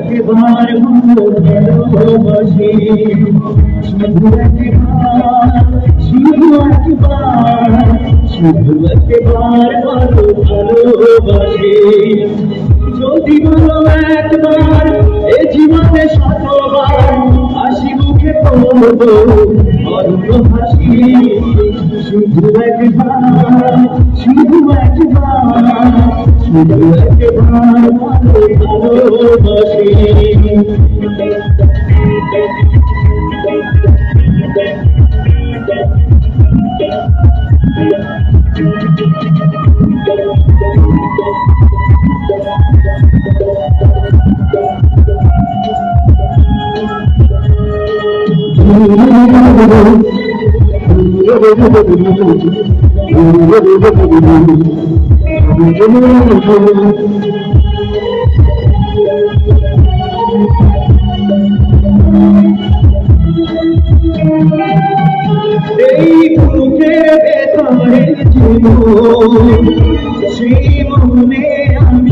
একবার মনে ভালোবাসি শুধু একবার শুধু একবার শুধু একবার যদি বলো একবার পড়ব অন্য হাসি শুধু একবার শুধু একবার শুধু একবার ভালোবাসি। এই বুকের ভেতরে জীবন সেই মনে আমি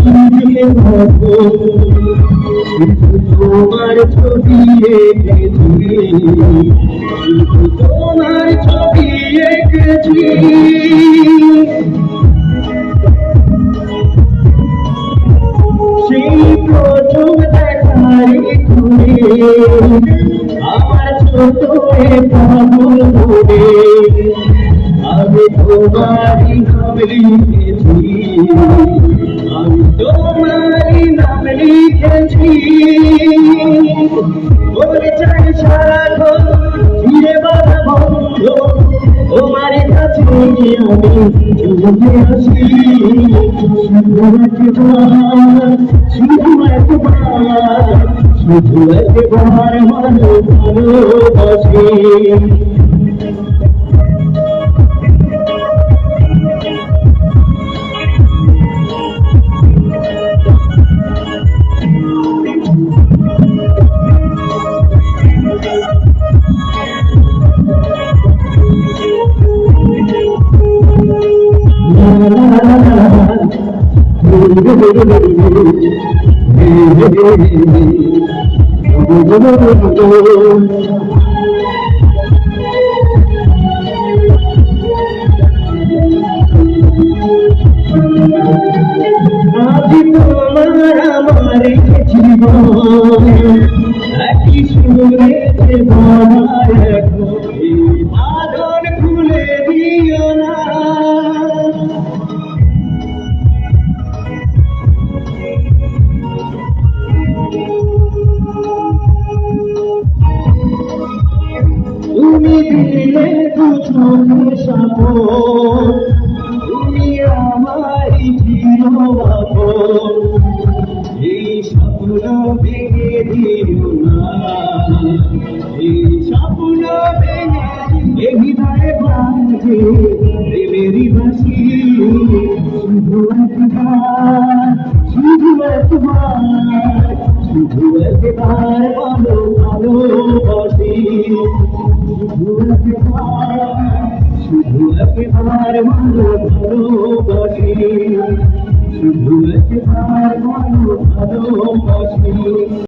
তোমার ছবি তোমার ছবি সেই প্রথম দেখারি ঘুরে আমার ছোট আমি তোমারই আমি তোমারই নাম লিখেছি। বলে চাই সারাক্ষণ ফিরে বাধা বন্ধ। তোমার কাছে আমি চলে আসি। শুধু একবার শুধু একবার শুধু ভালোবাসি। জীবন একই সুরে বানায় দিলে দুজনে সাপোর্ট তুমি আমার জীবন এই স্বপ্ন ভেঙে দিও না। এই স্বপ্ন ভেঙে এই হৃদয়ে একবার বলো ভালোবাসি শুধু একবার বলো ভালোবাসি শুধু একবার বলো ভালোবাসি